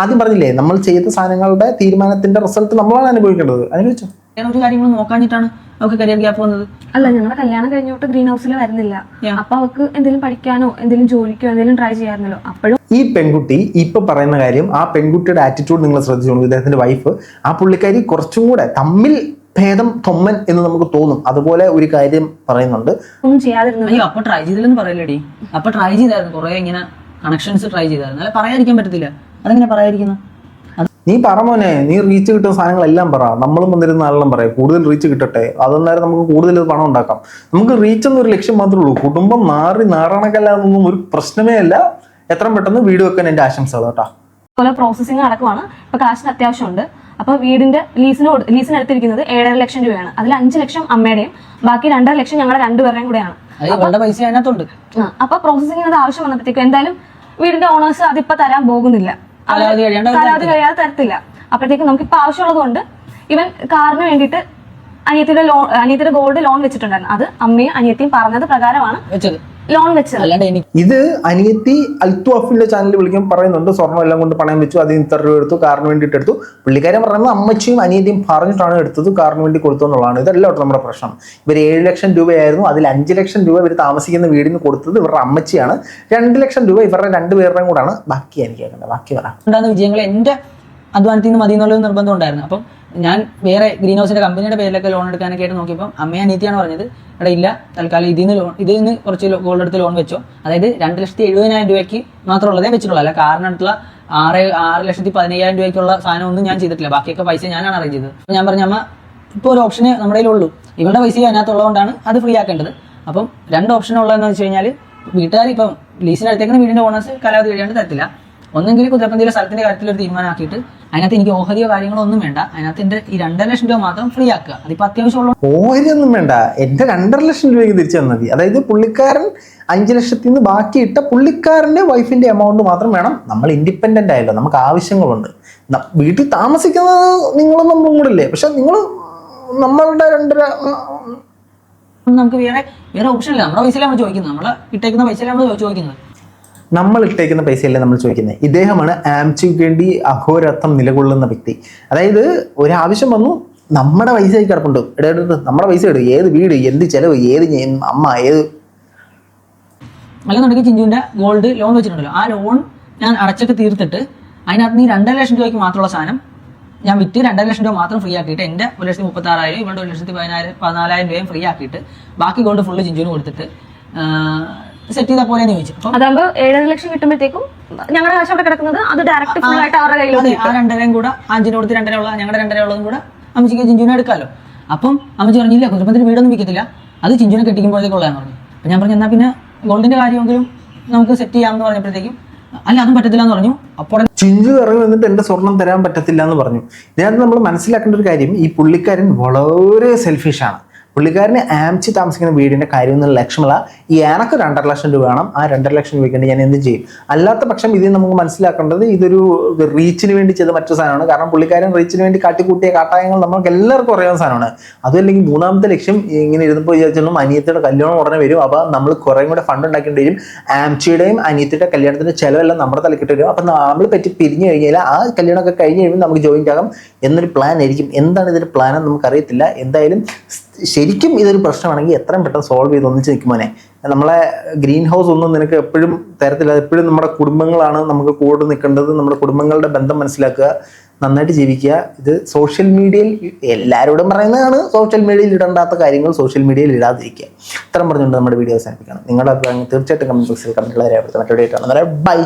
ആദ്യം പറഞ്ഞില്ലേ? നമ്മൾ ചെയ്ത സാധനങ്ങളുടെ തീരുമാനത്തിന്റെ റിസൾട്ട് നമ്മളാണ് അനുഭവിക്കേണ്ടത്. അനുഭവിച്ചോ ഞാൻ ഒരു കാര്യങ്ങളും നോക്കാഞ്ഞിട്ടാണ് അവർക്ക് കരിയർ ഗ്യാപ്പ് വന്നത്. അല്ല ഞങ്ങളുടെ കല്യാണം കഴിഞ്ഞോട്ട് ഗ്രീൻ ഹൗസിൽ വരുന്നില്ല. അപ്പൊ അവർക്ക് എന്തെങ്കിലും പഠിക്കാനോ എന്തെങ്കിലും ജോലിക്കോ എന്തെങ്കിലും ട്രൈ ചെയ്യാറുണ്ടല്ലോ അപ്പോഴും ഈ പെൺകുട്ടി ഇപ്പൊ പറയുന്ന കാര്യം ആ പെൺകുട്ടിയുടെ ആറ്റിറ്റ്യൂഡ് നിങ്ങൾ ശ്രദ്ധിച്ചോളൂ. ഇദ്ദേഹത്തിന്റെ വൈഫ് ആ പുള്ളിക്കാരി കുറച്ചും കൂടെ തമ്മിൽ ഭേദം തൊമ്മൻ എന്ന് നമുക്ക് തോന്നും. അതുപോലെ ഒരു കാര്യം പറയുന്നുണ്ട്. ഒന്നും അയ്യോ അപ്പൊ ട്രൈ ചെയ്തില്ലെന്ന് പറയല്ലേടി? അപ്പൊ ട്രൈ ചെയ്തായിരുന്നു. കുറെ ഇങ്ങനെ കണക്ഷൻസ് ട്രൈ ചെയ്തായിരുന്നു. അല്ല പറയാതിരിക്കാൻ പറ്റത്തില്ല. അതെങ്ങനെ പറയാതിരിക്കുന്നു? നീ പറമോനെ നീ റീച്ച് കിട്ടുന്ന സാധനങ്ങളെല്ലാം പറ. നമ്മളും വന്നിരുന്ന ആളെല്ലാം പറയാം. കൂടുതൽ റീച്ച് കിട്ടട്ടെ. അതെന്നാലും നമുക്ക് കൂടുതൽ പണം ഉണ്ടാക്കാം. നമുക്ക് റീച്ച് എന്നൊരു ലക്ഷ്യം മാത്രമേ ഉള്ളൂ. കുടുംബം നാറി നാറണക്കല്ലാതൊന്നും ഒരു പ്രശ്നമേ അല്ല. എത്രയും പെട്ടെന്ന് വീട് വെക്കാൻ എന്റെ ആശംസകൾ കേട്ടോ. അതുപോലെ പ്രോസസ്സിംഗ് നടക്കുവാണ്. ഇപ്പൊ കാശിന് അത്യാവശ്യമുണ്ട്. അപ്പൊ വീടിന്റെ ലീസിന് ലീസിന് എടുത്തിരിക്കുന്നത് ഏഴര ലക്ഷം രൂപയാണ്. അതിൽ അഞ്ച് ലക്ഷം അമ്മയുടെയും ബാക്കി രണ്ടര ലക്ഷം ഞങ്ങളുടെ രണ്ടുപേരുടെയും കൂടെയാണ്. അത് അത് അപ്പൊ പ്രോസസ്സിംഗിന് ആവശ്യം വന്നപ്പോഴത്തേക്കും എന്തായാലും വീടിന്റെ ഓണേഴ്സ് അതിപ്പോ തരാൻ പോകുന്നില്ല. കാലാവധി കഴിയാതെ തരത്തില്ല. അപ്പോഴത്തേക്കും നമുക്ക് ഇപ്പൊ ആവശ്യമുള്ളത് കൊണ്ട് ഇവൻ കാറിന് വേണ്ടിയിട്ട് അനിയത്തിയുടെ ലോൺ അനിയത്തിയുടെ ഗോൾഡ് ലോൺ വെച്ചിട്ടുണ്ടായിരുന്നു. അത് അമ്മയും അനിയത്തിയും പറഞ്ഞത് പ്രകാരമാണ്. വെച്ചത്. ലോൺ വെച്ചത് അല്ലാണ്ട് എനിക്ക് ഇത് അനിയത്തി അൽത്തുവാഫിന്റെ ചാനലിൽ വിളിക്കുമ്പോൾ പറയുന്നുണ്ട് സ്വർണം എല്ലാം കൊണ്ട് പണയം വെച്ചു അതിന് ഇത്ര രൂപ എടുത്തു കാറിന് വേണ്ടിയിട്ട് എടുത്തു. പുള്ളിക്കാരൻ പറയുന്നത് അമ്മച്ചിയും അനിയത്തിയും പറഞ്ഞിട്ടാണ് എടുത്തത് കാറിന് വേണ്ടി കൊടുത്തു എന്നുള്ളതാണ്. ഇതല്ല കേട്ടോ നമ്മുടെ പ്രശ്നം. ഇവർ ഏഴ് ലക്ഷം രൂപയായിരുന്നു അതിൽ അഞ്ച് ലക്ഷം രൂപ ഇവർ താമസിക്കുന്ന വീടിന് കൊടുത്തത് ഇവരുടെ അമ്മച്ചിയാണ്. രണ്ട് ലക്ഷം രൂപ ഇവരുടെ രണ്ടുപേരുടെയും കൂടാണ്. ബാക്കി എനിക്ക് കേൾക്കേണ്ടത് ബാക്കി പറ. ഉണ്ടാകുന്ന വിജയങ്ങൾ? എന്റെ അധ്വാനത്തിൽ നിന്ന് മതി എന്നുള്ളൊരു നിർബന്ധം ഉണ്ടായിരുന്നു. അപ്പം ഞാൻ വേറെ ഗ്രീൻ ഹൗസിന്റെ കമ്പനിയുടെ പേരിലൊക്കെ ലോൺ എടുക്കാനൊക്കെ ആയിട്ട് നോക്കിയപ്പോൾ അമ്മയെ അനീതിയാണ് പറഞ്ഞത് എടാ ഇല്ല. തൽക്കാലം ഇതിൽ നിന്ന് ലോൺ ഇതിൽ നിന്ന് കുറച്ച് ഗോൾഡ് എടുത്ത് ലോൺ വെച്ചോ. അതായത് രണ്ട് ലക്ഷത്തി എഴുപതിനായിരം രൂപയ്ക്ക് മാത്രമുള്ളതേ വെച്ചിട്ടുള്ളൂ. അല്ല കാറിനടുത്തുള്ള ആറ് ആറ് ലക്ഷത്തി പതിനയ്യായിരം രൂപയ്ക്കുള്ള സാധനം ഒന്നും ഞാൻ ചെയ്തിട്ടില്ല. ബാക്കിയൊക്കെ പൈസ ഞാനാണ് അറേഞ്ച് ചെയ്തത്. അപ്പോൾ ഞാൻ പറഞ്ഞ അമ്മ ഇപ്പോൾ ഒരു ഓപ്ഷന് നമ്മുടെ കയ്യിലുള്ളൂ. ഇവളുടെ പൈസ അതിനകത്തുള്ളതുകൊണ്ടാണ് അത് ഫ്രീ ആക്കേണ്ടത്. അപ്പം രണ്ട് ഓപ്ഷൻ ഉള്ളതെന്ന് വെച്ച് കഴിഞ്ഞാൽ വീട്ടുകാർ ഇപ്പം ലീസിന് അടുത്തേക്കുന്ന വീടിന്റെ ഓണേഴ്സ് കാലാവധി കഴിയാണ്ട് തരത്തില്ല. ഒന്നെങ്കിൽ കുതിരപ്പന്തിയിലെ സ്ഥലത്തിന്റെ കാര്യത്തിൽ ഒരു തീരുമാനമാക്കിയിട്ട് അതിനകത്ത് എനിക്ക് ഓഹരിയോ കാര്യങ്ങളോ ഒന്നും വേണ്ട. അതിനകത്ത് എന്റെ ഈ രണ്ടര ലക്ഷം രൂപ മാത്രം ഫ്രീ ആക്കുക. അതിപ്പോ അത്യാവശ്യമുള്ള. ഓഹരി ഒന്നും വേണ്ട. എന്റെ രണ്ടര ലക്ഷം രൂപയ്ക്ക് തിരിച്ചു തന്നാൽ മതി. അതായത് പുള്ളിക്കാരൻ അഞ്ച് ലക്ഷത്തിൽ നിന്ന് ബാക്കിയിട്ട പുള്ളിക്കാരന്റെ വൈഫിന്റെ എമൗണ്ട് മാത്രം വേണം. നമ്മൾ ഇൻഡിപെൻഡന്റ് ആയല്ലോ. നമുക്ക് ആവശ്യങ്ങളുണ്ട്. വീട്ടിൽ താമസിക്കുന്നത് നിങ്ങളൊന്നും നമ്മളും കൂടെ ഇല്ലേ? പക്ഷെ നിങ്ങൾ നമ്മളുടെ രണ്ടര നമുക്ക് വേറെ വേറെ ഓപ്ഷൻ ഇല്ല. നമ്മുടെ പൈസയിലാണ് നമ്മൾ ചോദിക്കുന്നത്. നമ്മൾ ഇട്ടേക്കുന്ന പൈസയിലാണ് നമ്മൾ ചോദിക്കുന്നത്. നമ്മൾ ഇട്ടേക്കുന്ന പൈസയല്ലേ നമ്മൾ ചോദിക്കുന്നത് ഇദ്ദേഹമാണ് ആംചിക്ക് വേണ്ടി അഹോരത്വം നിലകൊള്ളുന്ന വ്യക്തി. അതായത് ഒരാവശ്യം വന്നു നമ്മുടെ പൈസ കിടപ്പുണ്ട്. എടാ, നമ്മുടെ പൈസ ഇടും ഏത് വീട് എന്ത് ചെലവ് ഏത് അമ്മ ഏത്? അല്ലെന്നുണ്ടെങ്കിൽ ചിഞ്ചുവിന്റെ ഗോൾഡ് ലോൺ വെച്ചിട്ടുണ്ടല്ലോ. ആ ലോൺ ഞാൻ അടച്ചൊക്കെ തീർത്തിട്ട് അതിനകത്ത് നീ രണ്ടര ലക്ഷം രൂപയ്ക്ക് മാത്രമുള്ള സാധനം ഞാൻ വിറ്റ് രണ്ടര ലക്ഷം രൂപ മാത്രം ഫ്രീ ആക്കിയിട്ട് എന്റെ ഒരു ലക്ഷത്തി മുപ്പത്തി ആറായിരം ഇവരുടെ ഒരു ലക്ഷത്തി പതിനായിരം പതിനാലായിരം രൂപയും ഫ്രീ ആക്കിയിട്ട് ബാക്കി ഗോൾഡ് ഫുള്ള് ചിഞ്ചുവിന് കൊടുത്തിട്ട് സെറ്റ് ചെയ്ത പോലെ ചോദിച്ചു. അപ്പം അതാകുമ്പോ ഏഴര ലക്ഷം കിട്ടുമ്പോഴത്തേക്കും ഞങ്ങളുടെ കാശ് അവിടെ കിടക്കുന്നത് അത് ഡയറക്റ്റ് ഫുൾ ആയിട്ട് അവരുടെ കയ്യിലോട്ട് ആ രണ്ടരയും കൂടെ അഞ്ചിന് കൊടുത്ത് രണ്ടര ഉള്ള ഞങ്ങളുടെ രണ്ടര ഉള്ളതും കൂടെ അമ്മച്ചിക്ക് ചിഞ്ചുവിനെ എടുക്കാമല്ലോ അപ്പം അമ്മച്ചി പറഞ്ഞില്ല കുടുംബത്തിന് വീടൊന്നും വിൽക്കത്തില്ല. അത് ചിഞ്ചുവിനെ കെട്ടിക്കുമ്പോഴത്തേക്കുള്ളതെന്ന് പറഞ്ഞു. അപ്പം ഞാൻ പറഞ്ഞു എന്നാൽ പിന്നെ ഗോൾഡിന്റെ കാര്യമെങ്കിലും നമുക്ക് സെറ്റ് ചെയ്യാമെന്ന് പറഞ്ഞപ്പോഴത്തേക്കും. അല്ല അതും പറ്റത്തില്ല എന്ന് പറഞ്ഞു അപ്പോൾ ചിഞ്ചു ഇറങ്ങി വന്നിട്ട് എന്റെ സ്വർണം തരാൻ പറ്റത്തില്ല എന്ന് പറഞ്ഞു. ഇതിനകത്ത് നമ്മൾ മനസ്സിലാക്കേണ്ട ഒരു കാര്യം ഈ പുള്ളിക്കാരൻ വളരെ സെൽഫിഷാണ് പുള്ളിക്കാരന് ആംചി താമസിക്കുന്ന വീടിന്റെ കാര്യം എന്നുള്ള ലക്ഷ്യമല്ല ഈ എനക്ക് രണ്ടര ലക്ഷം രൂപ വേണം. ആ രണ്ടര ലക്ഷം രൂപയ്ക്ക് വേണ്ടി ഞാൻ എന്ത് ചെയ്യും? അല്ലാത്ത പക്ഷം ഇതിൽ നമുക്ക് മനസ്സിലാക്കേണ്ടത് ഇതൊരു റീച്ചിന് വേണ്ടി ചെയ്ത മറ്റൊരു സാധനമാണ്. കാരണം പുള്ളിക്കാരൻ റീച്ചിന് വേണ്ടി കാട്ടിക്കൂട്ടിയ കാട്ടായങ്ങൾ നമുക്ക് എല്ലാവർക്കും അറിയാവുന്ന സാധനമാണ്. അതുമല്ലെങ്കിൽ മൂന്നാമത്തെ ലക്ഷ്യം ഇങ്ങനെ ഇരുന്നപ്പോൾ വിചാരിച്ചാലും അനിയത്തിയുടെ കല്യാണം ഉടനെ വരും. അപ്പോൾ നമ്മൾ കുറേ കൂടെ ഫണ്ട് ഉണ്ടാക്കേണ്ടി വരും. ആംച്ചിയുടെയും അനിയത്തിയുടെ കല്യാണത്തിന്റെ ചിലവെല്ലാം നമ്മുടെ തലക്കിട്ട് വരും. അപ്പം നമ്മൾ പറ്റി പിരിഞ്ഞു കഴിഞ്ഞാൽ ആ കല്യാണമൊക്കെ കഴിഞ്ഞ് കഴിയുമ്പോൾ നമുക്ക് ജോയിൻ ആകാം എന്നൊരു പ്ലാൻ ആയിരിക്കും. എന്താണ് ഇതിന്റെ പ്ലാൻ നമുക്കറിയത്തില്ല. എന്തായാലും ശരിക്കും ഇതൊരു പ്രശ്നമാണെങ്കിൽ എത്രയും പെട്ടെന്ന് സോൾവ് ചെയ്ത് ഒന്നിച്ച് നിൽക്കുമോനെ നമ്മളെ ഗ്രീൻ ഹൗസ് ഒന്നും നിനക്ക് എപ്പോഴും തരത്തില്ല. എപ്പോഴും നമ്മുടെ കുടുംബങ്ങളാണ് നമുക്ക് കൂടെ നിൽക്കേണ്ടത്. നമ്മുടെ കുടുംബങ്ങളുടെ ബന്ധം മനസ്സിലാക്കുക നന്നായിട്ട് ജീവിക്കുക. ഇത് സോഷ്യൽ മീഡിയയിൽ എല്ലാവരോടും പറയുന്നതാണ് സോഷ്യൽ മീഡിയയിൽ ഇടണ്ടാത്ത കാര്യങ്ങൾ സോഷ്യൽ മീഡിയയിൽ ഇടാതിരിക്കുക. ഇത്രയും പറഞ്ഞുകൊണ്ട് നമ്മുടെ വീഡിയോ അവസാനിപ്പിക്കണം നിങ്ങളുടെ അഭിപ്രായം തീർച്ചയായിട്ടും കമന്റ് ബോക്സിൽ കമന്റുകൾ രേഖപ്പെടുത്താൻ മറ്റൊരു ബൈ